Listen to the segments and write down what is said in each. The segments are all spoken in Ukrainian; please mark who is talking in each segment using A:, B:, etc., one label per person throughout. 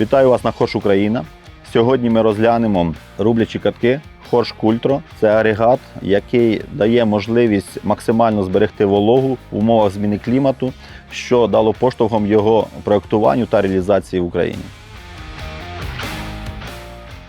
A: Вітаю вас на Хорш Україна. Сьогодні ми розглянемо рублячі катки Хорш Культро. Це агрегат, який дає можливість максимально зберегти вологу в умовах зміни клімату, що дало поштовхом його проектуванню та реалізації в Україні.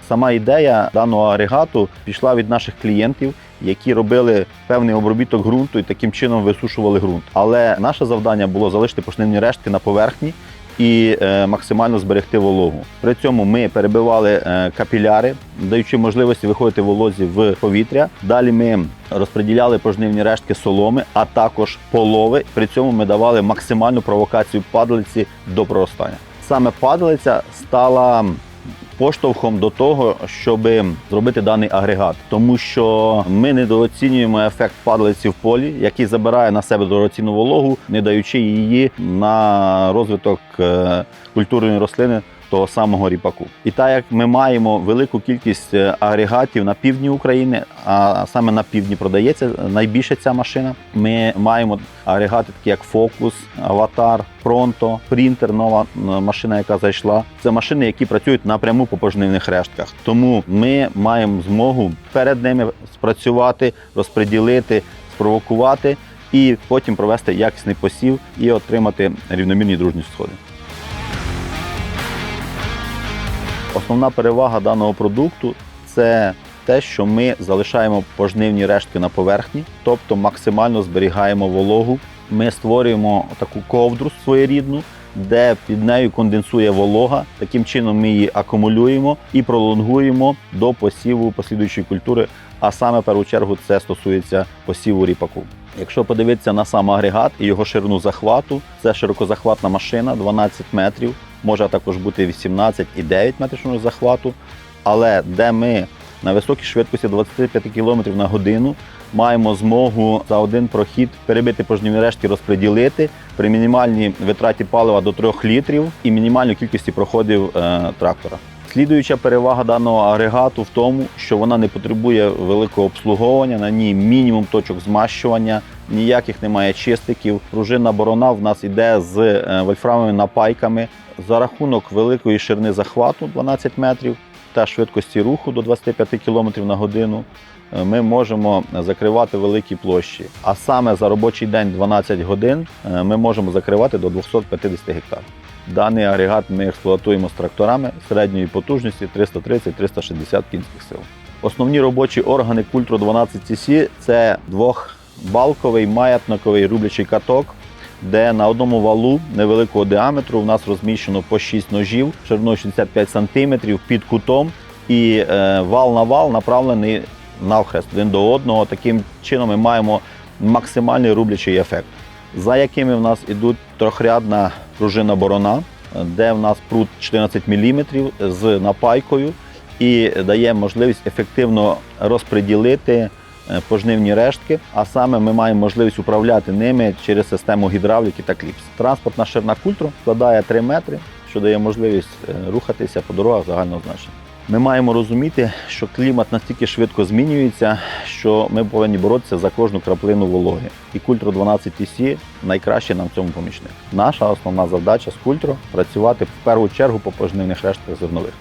A: Сама ідея даного агрегату пішла від наших клієнтів, які робили певний обробіток ґрунту і таким чином висушували ґрунт. Але наше завдання було залишити пошнивні рештки на поверхні і е, максимально зберегти вологу. При цьому ми перебивали е, капіляри, даючи можливості виходити волозі в повітря. Далі ми розподіляли пожнивні рештки соломи, а також полови. При цьому ми давали максимальну провокацію падалиці до проростання. Саме падалиця стала поштовхом до того, щоб зробити даний агрегат, тому що ми недооцінюємо ефект падалиці в полі, який забирає на себе дорогоцінну вологу, не даючи її на розвиток е, культурної рослини. Того самого ріпаку, і так як ми маємо велику кількість е, агрегатів на півдні України, а саме на півдні продається найбільше ця машина. Ми маємо агрегати, такі як Фокус, Аватар, Пронто, Принтер, нова е, машина, яка зайшла. Це машини, які працюють напряму по пожнивних рештках. Тому ми маємо змогу перед ними спрацювати, розподілити, спровокувати і потім провести якісний посів і отримати рівномірні дружні сходи. Основна перевага даного продукту це те, що ми залишаємо пожнивні рештки на поверхні, тобто максимально зберігаємо вологу. Ми створюємо таку ковдру своєрідну, де під нею конденсує волога. Таким чином ми її акумулюємо і пролонгуємо до посіву послідуючої культури. А саме в першу чергу це стосується посіву ріпаку. Якщо подивитися на сам агрегат і його ширину захвату, це широкозахватна машина 12 метрів, може також бути 18 і 9 метрів захвату. Але де ми на високій швидкості 25 км на годину маємо змогу за один прохід перебити пожнівні рештки, розподілити при мінімальній витраті палива до 3 літрів і мінімальній кількості проходів е, трактора. Слідуюча перевага даного агрегату в тому, що вона не потребує великого обслуговування, на ній мінімум точок змащування, ніяких немає чистиків. Пружинна борона в нас йде з е, вольфрамовими напайками. За рахунок великої ширини захвату 12 метрів та швидкості руху до 25 км на годину е, ми можемо закривати великі площі. А саме за робочий день 12 годин е, ми можемо закривати до 250 гектар. Даний агрегат ми експлуатуємо з тракторами середньої потужності 330-360 кінських сил. Основні робочі органи Культро 12 cc це двохбалковий маятниковий рублячий каток, де на одному валу невеликого діаметру в нас розміщено по 6 ножів шириною 65 см під кутом, і е, вал на вал направлений навхрест один до одного. Таким чином ми маємо максимальний рублячий ефект, за якими в нас ідуть трьохрядна пружина борона, де в нас прут 14 мм з напайкою і дає можливість ефективно розподілити пожнивні рештки, а саме ми маємо можливість управляти ними через систему гідравліки та кліпс. Транспортна ширина культуру складає 3 метри, що дає можливість е, рухатися по дорогах загального значення. Ми маємо розуміти, що клімат настільки швидко змінюється, що ми повинні боротися за кожну краплину вологи. І Культро 12 TC найкраще нам в цьому помічник. Наша основна завдача з Культро працювати в першу чергу по пожнивних рештках зернових.